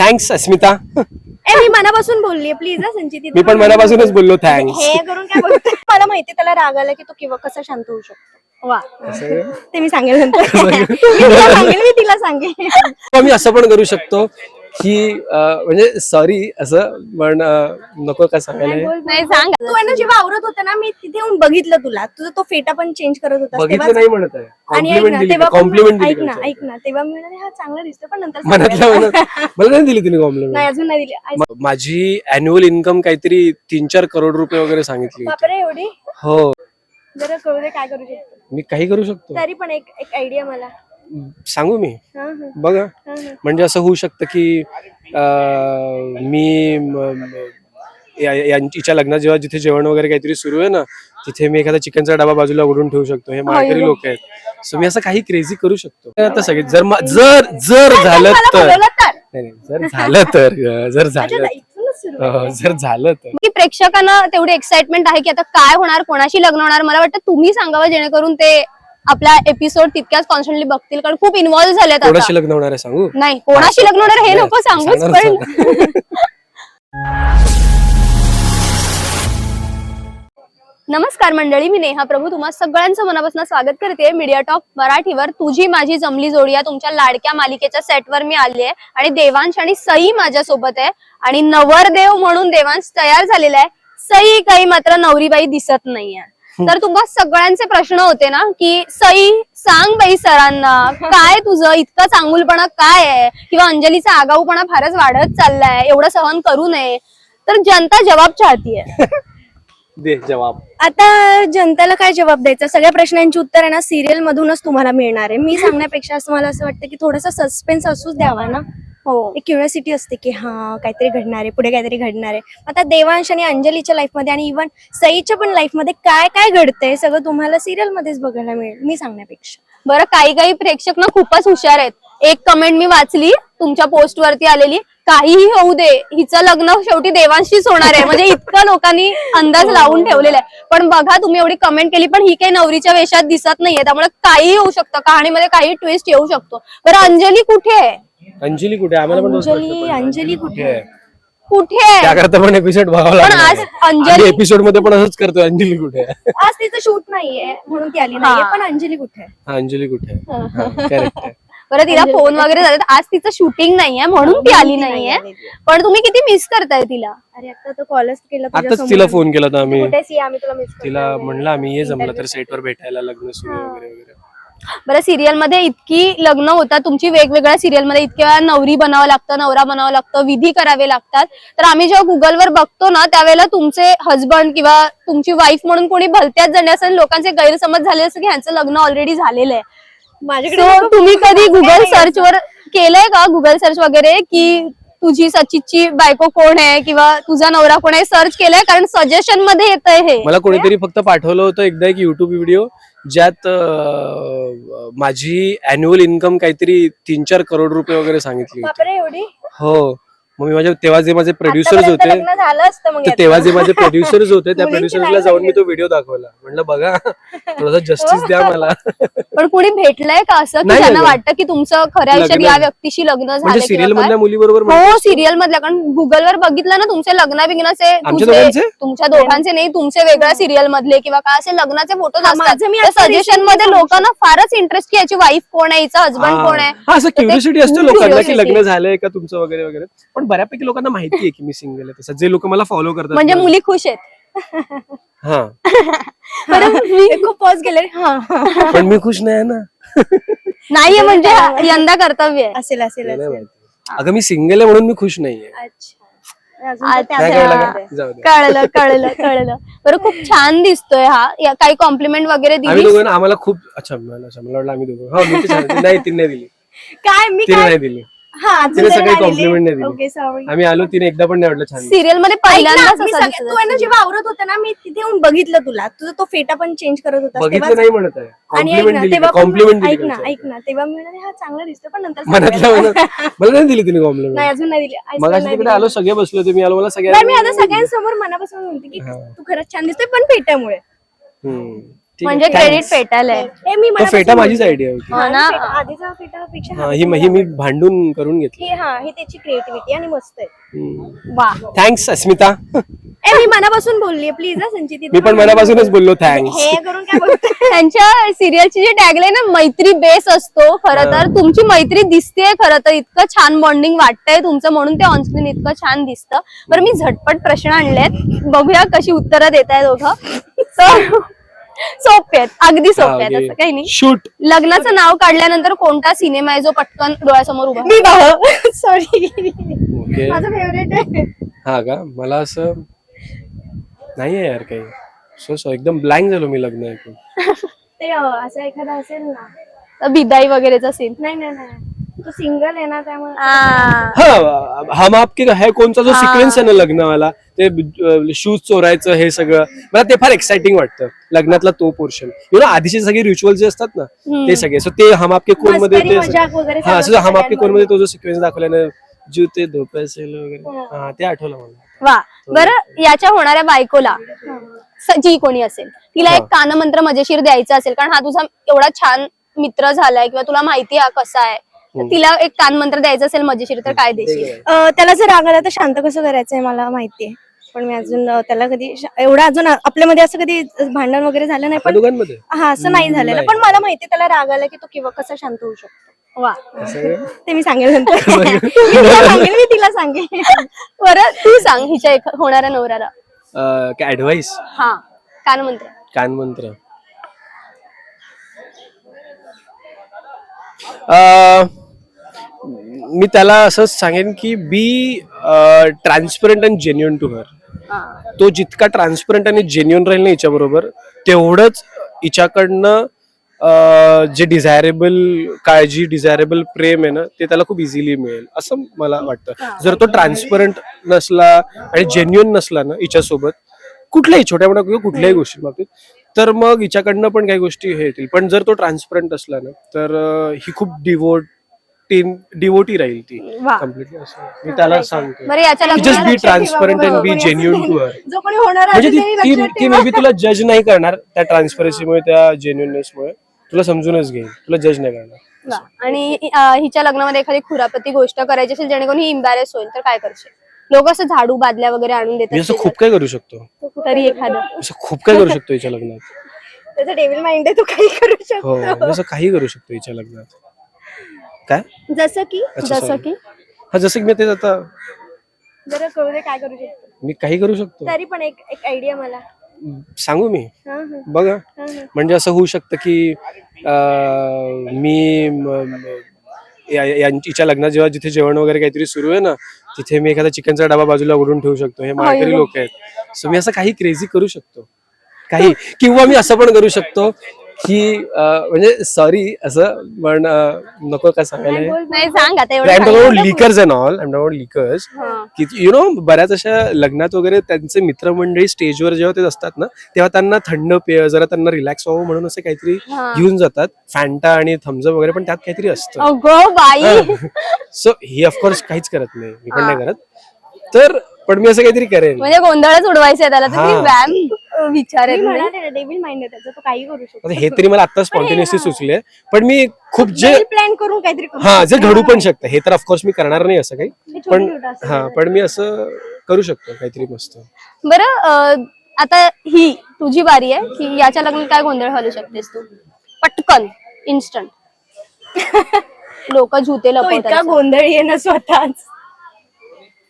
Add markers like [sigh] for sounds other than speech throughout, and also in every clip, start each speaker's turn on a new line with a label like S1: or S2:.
S1: Thanks अस्मिता.
S2: ए मी मनापासून बोलली please संचित
S1: मी पण मनापासूनच बोललो थँक्स
S2: हे करून काय मला माहिती त्याला राग आला की तो किंवा कसा शांत होऊ शकतो. वा. ते मी सांगेल नंतर. [laughs] मी तिला सांगेल मी तिला सांगेल.
S1: मी असं पण करू शकतो की म्हणजे सॉरी असं पण नको का सांगायला हे?
S3: नाही सांग.
S2: तू आहे ना जेव्हा आवरत होता ना मी तिथे येऊन बघितलं तुला. तुझा तो फेटा पण चेंज करत होता.
S1: बघितलं नाही म्हणत आहे.
S2: आणि ऐक
S1: कॉम्प्लिमेंट
S2: ना
S1: दिली
S2: तेव्हा पण-
S1: कॉम्प्लिमेंट
S2: ऐक
S1: दिली
S2: ना? ऐक ना. तेव्हा मी म्हणाले हा चांगला दिसतो पण नंतर
S1: मनातल्या
S2: सांगायला.
S1: मनात मला नाही दिली तिने
S2: नाही
S1: कॉम्प्लिमेंट
S2: अजून नाही दिली.
S1: माझी अॅन्युअल इन्कम काहीतरी तीन चार करोड रुपये वगैरे सांगितली होती.
S2: बापरे एवढी?
S1: हो.
S2: जरा कळू दे काय करू शकतो?
S1: मी काही करू शकतो.
S2: तरी पण एक एक आयडिया मला.
S1: सांगू मी?
S2: हा, हा,
S1: बघा.
S2: हा, हा.
S1: म्हणजे असं होऊ शकतं की मी यांच्या लग्नात जेव्हा जिथे जेवण वगैरे काहीतरी सुरू आहे ना तिथे मी एखादा चिकनचा डबा बाजूला उडून ठेवू शकतो. हे माळकरी लोक आहेत. सो मी असं काही क्रेझी करू शकतो. आता सगळे जर जर जर झालं तर. नाही नाही, जर झालं तर जर झालं. जर झालं तर.
S3: की प्रेक्षकांना तेवढी एक्साइटमेंट आहे की आता काय होणार कोणाशी लग्न होणार? मला वाटतं तुम्ही सांगावं जेणेकरून ते आपला एपिसोड तितक्याच कॉन्स्टंटली बघतील कारण खूप इन्व्हॉल्व्ह झालेत आता.
S1: कोणाशी लग्न होणार आहे सांगू?
S3: नाही कोणाशी लग्न होणार हे नको सांगूच
S1: सांगणार
S3: पण [laughs] नमस्कार मंडळी मी नेहा प्रभू. तुम्हा सगळ्यांचं मनापासून स्वागत करते. मीडिया टॉक मराठीवर तुझी माझी जमली जोडी या तुमच्या लाडक्या मालिकेच्या सेटवर मी आली आहे. आणि देवांश आणि सई माझ्या सोबत आहे. आणि नवरदेव म्हणून देवांश तयार झालेला आहे. सई काही मात्र नवरीबाई दिसत नाहीये. तर तुम्हा सगळ्यांचे प्रश्न होते ना की सई सांग बाई सरांना काय तुझं? इतकं चांगुलपणा काय आहे? किंवा अंजलीचा आगाऊपणा फारच वाढत चाललाय एवढं सहन करू नये. तर जनता जवाब चाहतीये
S1: दे जवाब
S2: आता जनतेला काय जबाब द्यायचा? सगळ्या प्रश्नांची उत्तर आहे ना सिरियल मधूनच तुम्हाला मिळणार आहे. मी सांगण्यापेक्षा असं मला असं वाटतं की थोडासा सस्पेन्स असूच द्यावा ना.
S3: हो.
S2: एक क्युरियोसिटी असते की हा काहीतरी घडणार आहे पुढे काहीतरी घडणार. आहे आता देवांश आणि अंजलीच्या लाईफमध्ये आणि इव्हन सईच्या पण लाईफमध्ये काय काय घडतंय सगळं तुम्हाला सिरियल मध्येच बघायला मिळेल मी सांगण्यापेक्षा.
S3: बरं काही काही प्रेक्षक ना खूपच हुशार आहेत. एक कमेंट मी वाचली तुमच्या पोस्ट वरती आलेली काहीही होऊ दे हिचं लग्न शेवटी देवांशीच होणार आहे. म्हणजे इतकं लोकांनी अंदाज लावून ठेवलेला आहे. पण बघा तुम्ही एवढी कमेंट केली पण ही काही नवरीच्या वेशात दिसत नाहीये. त्यामुळे काही होऊ शकतं. कहाणीमध्ये काही ट्विस्ट येऊ शकतो. बरं अंजली कुठे आहे?
S1: अंजली कुठे? आहे? आम्हाला पण
S2: अंजली. अंजली कुठे?
S1: कुठे? आहे?
S3: कुठे? आहे
S1: त्याकरता पण एपिसोड बघावा
S3: पण आज अंजली
S1: एपिसोडमध्ये पण असंच करतोय अंजली कुठे? आहे
S2: आज तिचं शूट नाहीये म्हणून ती आली नाहीये पण अंजली कुठे? आहे?
S1: हा, अंजली कुठे? [laughs] आहे करेक्ट आहे.
S3: बरं तिला फोन वगैरे झाले आज तिचं शूटिंग नाहीये म्हणून ती आली नाहीये. पण तुम्ही किती मिस करताय तिला?
S2: अरे आता तर कॉलच केलं
S1: आताच तिला फोन केला होता आम्ही.
S2: कुठेच ये, आम्ही तुला मिस
S1: तिला म्हणलं आम्ही ये जमलं तर सेटवर भेटायला लग्न सुरू वगैरे वगैरे.
S3: बरं सिरियलमध्ये इतकी लग्न होतात तुमची वेगवेगळ्या सिरियलमध्ये इतक्या वेळा नवरी बनावं लागतं नवरा बनावं लागतं विधी करावे लागतात. तर आम्ही जेव्हा गुगलवर बघतो ना त्यावेळेला तुमचे हजबंड किंवा तुमची वाईफ म्हणून कोणी भलत्याच जणी असेल लोकांचे गैरसमज झाले असं की ह्यांचं लग्न ऑलरेडी झालेलं आहे.
S2: माझ्याकडे
S3: तुम्ही कधी गुगल सर्च वर केलंय का गुगल सर्च वगैरे की तुझी सचितची बायको कोण आहे किंवा तुझा नवरा कोण आहे? सर्च केलंय? कारण सजेशनमध्ये येतंय हे.
S1: मला कोणीतरी फक्त पाठवलं होतं एकदा एक युट्यूब व्हिडिओ ज्यात माझी अॅन्युअल इन्कम काहीतरी तीन चार करोड रुपये वगैरे सांगितली होती.
S2: बापरे एवढी?
S1: हो. मग मी माझ्या तेव्हा जे माझे प्रोड्युसर्स
S2: आतापर्यंत
S1: होते
S2: लग्न झालं असतं मग
S1: तर तेव्हा जे माझे प्रोड्युसर्स होते त्या
S2: मुलींची
S1: प्रोड्युसर्सला
S2: नाही
S1: जाऊन मी तो व्हिडिओ दाखवला. म्हणलं बघा थोडासा जस्टिस द्या मला.
S3: पण कोणी भेटलंय का असं? की
S1: नाही
S3: त्यांना
S1: झालं.
S3: वाटतं की तुमचं खऱ्या आयुष्यात
S1: लग्न-
S3: या व्यक्तीशी लग्न
S1: म्हणजे
S3: झालं
S1: सिरियल
S3: किंवा
S1: मधल्या
S3: काय?
S1: मुलीबरोबर
S3: हो सिरियल मधल्या. कारण गुगलवर बघितलं ना तुमचे लग्न बिग्नाचे
S1: आमच्या
S3: तुझे-
S1: दोघांचे?
S3: तुमच्या दोघांचे नाही तुमचे वेगळ्या सिरियल मधले किंवा काय असे लग्नाचे फोटो
S2: हा, माझं मी आता
S3: सजेशन
S2: recently
S3: मध्ये लोकांना फारच इंटरेस्ट की याची वाईफ कोण आहे हिचा हजबंड कोण आहे?
S1: हा असं
S3: तर ते
S1: क्युरियोसिटी असते
S3: खूप
S1: लोकांना की
S3: curiosity.
S1: लग्न झालंय का तुमचं वगैरे वगैरे. पण बऱ्यापैकी लोकांना माहिती आहे की मी सिंगल आहे तसं. जे लोक मला फॉलो करतात
S3: म्हणजे
S1: ना.
S3: मुली खुश आहेत. [laughs]
S1: हा. [laughs]
S2: खूप पॉज गेले हा हा.
S1: पण मी खुश नाही आहे ना.
S3: नाहीये [laughs] म्हणजे यंदा कर्तव्य आहे.
S2: असेल असेल
S1: नाही
S2: असेल.
S1: माहिती. अगं मी सिंगल आहे म्हणून मी खुश नाहीये.
S2: अच्छा. अजून तर त्या
S1: नाही
S3: अच्छा.
S1: कळलं का? जाऊ दे.
S3: कळलं कळलं कळलं. बरं खूप छान दिसतोय हा. या- काही कॉम्प्लिमेंट वगैरे
S1: आम्ही
S3: दिली
S1: दोघं आम्हाला खूप अच्छा मला अच्छा मला वाटलं आम्ही दोघं. हा मी नाही तिने नाही दिली.
S2: काय मी
S1: तिने
S2: काय?
S1: नाही दिली.
S2: हा
S1: तिने
S2: नाही दिली.
S1: आम्ही आलो तिने एकदा पण नाही वाटलं छान.
S3: सिरियलमध्ये
S2: ऐक ना,
S3: पहिल्यांदाच
S2: मी
S3: असं
S2: सगळ्या-
S3: दिसत
S2: तू आहे ना जेव्हा आवरत होता ना मी तिथे येऊन बघितलं तुला. तुझा तो फेटा पण चेंज करत होता
S1: बघितलं नाही म्हणत आहे.
S2: आणि ऐक
S1: कॉम्प्लिमेंट
S2: ना
S1: दिली
S2: तेव्हा पण-
S1: कॉम्प्लिमेंट
S2: ऐक ना? ऐक ना. तेव्हा मी म्हणाले हा चांगला दिसतो पण नंतर
S1: मनातल्या
S2: सांगायला.
S1: मनात मला नाही दिली तिने
S2: नाही
S1: कॉम्प्लिमेंट
S2: अजून नाही दिली. आज
S1: मग
S2: पण नाही
S1: तिकडे
S2: दिली.
S1: आलो सगळे बसलो होते मी आलो मला
S2: नाही मी आता
S1: सगळ्या
S2: सगळ्यांसमोर मनापासून म्हणते की तू खरंच छान दिसतोय पण फेट्यामुळे.
S1: हम्म.
S3: म्हणजे क्रेडिट. पेटायला आहे.
S2: हे मी
S1: तो
S2: मनापासून
S1: फेटा माझीच
S2: बोलते.
S1: आयडिया होती.
S3: हो ना?
S2: फेटा- आधीचा फेटापेक्षा
S1: हा ही ही मी भांडून करून घेतली.
S2: ही हा ही त्याची क्रिएटिव्हिटी आणि मस्त आहे.
S3: वा.
S1: थँक्स अस्मिता.
S2: ए मी मनापासून बोलली प्लीज हा संचिती.
S1: मी पण मनापासूनच बोललो थँक्स
S2: हे करून काय बोलतोय [laughs]
S3: त्यांच्या सिरियलची जी टॅगलाईन ना मैत्री बेस असतो खरं तर. तुमची मैत्री दिसतेय खरं तर. इतकं छान बॉन्डिंग वाटतंय तुमचं म्हणून ते ऑनस्क्रीन इतकं छान दिसतं. बरं मी झटपट प्रश्न आणलेत. बघूया कशी उत्तरं देत आहे दोघं. [laughs] तर सोपे आहेत अगदी सोपे आहेत असं काही नाही.
S1: शूट
S3: लग्नाचं नाव काढल्यानंतर कोणता सिनेमा आहे जो पटकन डोळ्यासमोर उभा?
S2: मी सॉरी
S1: ओके
S2: माझं फेवरेट आहे.
S1: हा का? मला असं नाही आहे यार काही. सो सो एकदम ब्लँक झालो मी लग्न ऐकून. [laughs]
S2: ते अं, असं एखादा असेल ना.
S3: तर बिदाई वगैरेचा सीन
S2: नाही नाही नाही. तो सिंगल आहे ना त्यामुळे.
S1: हा. हम आपके है कोणचा जो सिक्वेन्स आहे ना लग्नवाला ते शूज चोरायचं हे सगळं. मला ते फार एक्साइटिंग वाटतं लग्नातला तो पोर्शन यु नो आधीचे सगळे रिच्युअल जे असतात ना ते सगळे. सो ते हम आपके कोणमध्ये
S2: मस्करी, मजाक वगैरे
S1: ते हा असं हम आपके कोण. मध्ये तो जो सिक्वेन्स दाखवला ना जुते धोपे सेल वगैरे. हा. ते आठवलं मला.
S3: वा. बरं याच्या होणाऱ्या बायकोला स- जी कोणी असेल तिला एक कानमंत्र मजेशीर द्यायचा असेल कारण हा तुझा एवढा छान मित्र झालाय किंवा तुला माहिती हा कसा आहे. तिला एक कानमंत्र द्यायचा असेल मजेशीर तर काय देशील?
S2: त्याला जर राग आला तर शांत कसं करायचंय मला माहितीये. पण मी अजून त्याला कधी एवढं अजून आपल्यामध्ये असं कधी भांडण वगैरे झालं नाही पण हा असं नाही झालेलं पण मला माहिती त्याला राग आला की तो किंवा कसा शांत होऊ शकतो.
S3: वा.
S2: ते मी सांगेल नंतर. [laughs] [laughs] मी तिला सांगेल मी तिला सांगेल. [laughs]
S3: बरं तू सांग हिच्या एक- होणाऱ्या नवऱ्याला.
S1: काय ऍडवाइस
S3: हा कानमंत्र.
S1: कानमंत्र. अं, मी त्याला असंच सांगेन की be transparent and genuine to her तो जितका ट्रान्सपरंट आणि जेन्युन राहील ना हिच्याबरोबर तेवढंच हिच्याकडनं जे डिझायरेबल काळजी डिझायरेबल प्रेम आहे ना ते त्याला खूप इझिली मिळेल असं मला वाटतं. जर तो ट्रान्सपरंट नसला आणि जेन्युन नसला ना हिच्यासोबत कुठल्याही छोट्या मोठ्या किंवा कुठल्याही गोष्टी बाबतीत तर मग हिच्याकडनं पण काही गोष्टी हे येतील. पण जर तो ट्रान्सपरंट असला ना तर ही खूप डिवोटी डिवोटी राहील ती.
S3: वा.
S1: कम्प्लिटली असं मी त्याला सांगतो.
S3: बरं याच्या
S1: जस्ट
S3: लग्नाला
S1: be transparent and be genuine to her
S2: जो कोणी होणार
S1: म्हणजे ती
S2: त्यांनी
S1: ती-
S2: लक्षात
S1: ती मे बी तुला जज नाही करणार त्या ट्रान्सपरन्सीमुळे त्या जेन्युननेसमुळे तुला समजूनच घेईल. तुला जज नाही करणार.
S3: वा. आणि अं, हिच्या लग्नामध्ये एखादी खुरापती गोष्ट करायची असेल जेणेकरून ही इम्बॅरेस होईल तर काय करशील? लोक असं झाडू बादल्या वगैरे आणून
S1: मी असं
S3: देतात
S1: खूप काय करू शकतो.
S3: तरी एखादं.
S1: असं खूप काय करू शकतो हिच्या लग्नात. [laughs]
S2: त्याचं डेव्हिल माइंड आहे तो काही करू
S1: हो
S2: शकतो.
S1: मी असं काही करू शकतो हिच्या लग्नात. काय?
S2: जसं की
S1: अच्छा,
S3: जसं
S1: sorry.
S3: की.
S1: हा जसं की मी तेच आता
S2: जरा कळू दे काय करू शकतो.
S1: मी काही करू शकतो.
S2: तरी पण एक एक आयडिया मला.
S1: सांगू मी?
S2: हा, हा.
S1: बघा.
S2: हा, हा.
S1: म्हणजे असं होऊ शकतं की अं, मी म- म- या- या- हिच्या लग्नात जेव्हा जिथे जेवण वगैरे काहीतरी सुरू आहे ना तिथे मी एखादा चिकनचा डबा बाजूला ओढून ठेवू शकतो. हे माळकरी लोक आहेत. सो मी असं काही क्रेझी करू शकतो. काही किंवा मी असं पण करू शकतो की म्हणजे सॉरी असं पण नको का सांगायला? हे?
S3: नाही सांग आता
S1: आय एम
S3: एवढं
S1: talking liquors and all I liquors. की यु नो बऱ्याच अशा लग्नात वगैरे त्यांचे मित्रमंडळी स्टेजवर जेव्हा ते असतात ना तेव्हा त्यांना थंड पेय जरा त्यांना रिलॅक्स व्हावं म्हणून असं काहीतरी
S3: हा.
S1: घेऊन जातात. फॅन्टा आणि थम्सअप वगैरे पण त्यात काहीतरी असतं. सो ही. ऑफकोर्स काहीच करत नाही. मी पण नाही करत. तर पण मी असं काहीतरी करेन.
S3: म्हणजे गोंधळच उडवायचंय त्याला. तर
S1: हा.
S3: व्यायाम विचारेल
S2: मी
S3: मी.
S2: म्हणाले डेव्हिल माइंड आहे त्याचं तो काही करू शकतो
S1: आता हे तरी मला आता स्पॉन्टेनियसली सुचले पण मी खूप जे
S2: प्लॅन करून काहीतरी करू
S1: हा जे घडू पण शकतं. हे तर ऑफकोर्स मी करणार नाही असं काही.
S2: छोटी
S1: पण
S2: छोटी
S1: हा पण मी असं करू शकतो काहीतरी मस्त.
S3: बरं अं, आता ही तुझी बारी आहे की याच्या लग्नात काय गोंधळ घालू शकतेस तू? पटकन इन्स्टंट [laughs] लोक झुते
S2: तो इतका
S3: लपवतात.
S2: गोंधळी आहे ना स्वतःच.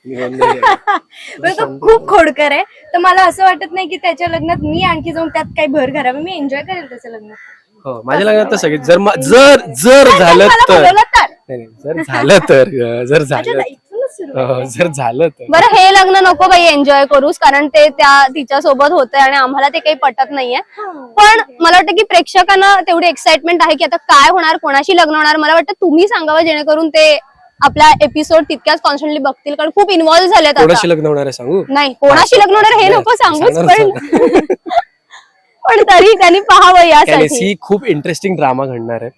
S2: तो खूप खोडकर आहे. तर मला असं वाटत नाही की त्याच्या लग्नात मी आणखी जाऊन त्यात काही भर घालावं. मी एन्जॉय करेल त्याचं लग्न
S1: हो माझ्या लग्नात तर सगळे जर मा- जर जर झालं
S2: मला
S1: तर
S2: बोलवलं तर.
S1: नाही, नाही, जर झालं तर अं, जर
S2: अच्छा,
S1: झालं
S2: इथूनच सुरू आहे.
S1: हो, जर झालं तर.
S3: बरं हे लग्न नको बाई एन्जॉय करूस कारण ते त्या तिच्या सोबत होतंय आणि आम्हाला ते काही पटत नाहीये. पण मला वाटतं की प्रेक्षकांना तेवढी एक्साइटमेंट आहे की आता काय होणार कोणाशी लग्न होणार. मला वाटतं तुम्ही सांगावं जेणेकरून ते आपला एपिसोड तितक्याच कॉन्स्टंटली बघतील कारण खूप इन्व्हॉल्व्ह झालेत आता.
S1: कोणाशी लग्न होणार आहे सांगू?
S3: नाही कोणाशी लग्न होणार हे नको सांगूच
S1: सांगणार
S3: पण [laughs] पण तरी त्यांनी पाहावं यासाठी.
S1: ही खूप इंटरेस्टिंग ड्रामा घडणार आहे.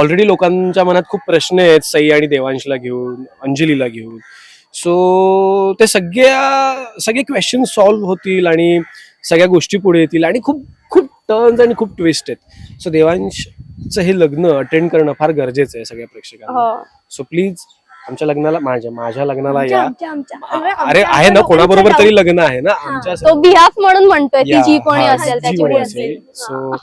S1: ऑलरेडी लोकांच्या मनात खूप प्रश्न आहेत सई आणि देवांशला घेऊन अंजलीला घेऊन. सो ते सगळ्या सगळे क्वेश्चन सॉल्व्ह होतील आणि सगळ्या गोष्टी पुढे येतील आणि खूप खूप टर्न्स आणि खूप ट्विस्ट आहेत. सो हे लग्न अटेंड करणं फार गरजेचं आहे सगळ्या प्रेक्षकांना.
S3: हो.
S1: सो प्लीज आमच्या लग्नाला माझ्या माझ्या लग्नाला
S2: आमच्या-
S1: या.
S2: आमच्या- आमच्या.
S1: आ-
S2: अरे,
S1: अरे
S2: आमच्या-
S1: आहे ना कोणाबरोबर तरी. लग्न आहे ना? आमच्या
S3: तो बिहाफ म्हणून म्हणतोय ती जी कोणी असेल त्याची
S1: कोणी
S3: असेल.
S1: सो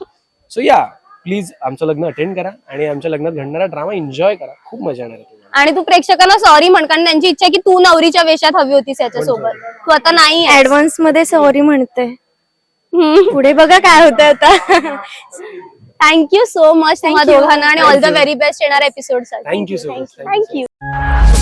S1: सो या. प्लीज आमचं लग्न अटेंड करा आणि आमच्या लग्नात घडणारा ड्रामा एन्जॉय करा. खूप मजा येणार आहे तुम्हाला.
S3: आणि तू प्रेक्षकांना सॉरी म्हण कारण त्यांची इच्छा आहे की तू नवरीच्या वेशात हवी होतीस याच्यासोबत. तू आता नाही.
S2: ऍडव्हान्समध्ये सॉरी म्हणते. पुढे बघा काय होतं आता. [laughs]
S3: थँक्यू सो मच तुम्हा
S2: Thank you.
S3: दोघांना आणि ऑल द व्हेरी बेस्ट येणाऱ्या episode
S1: thank you so much
S3: thank you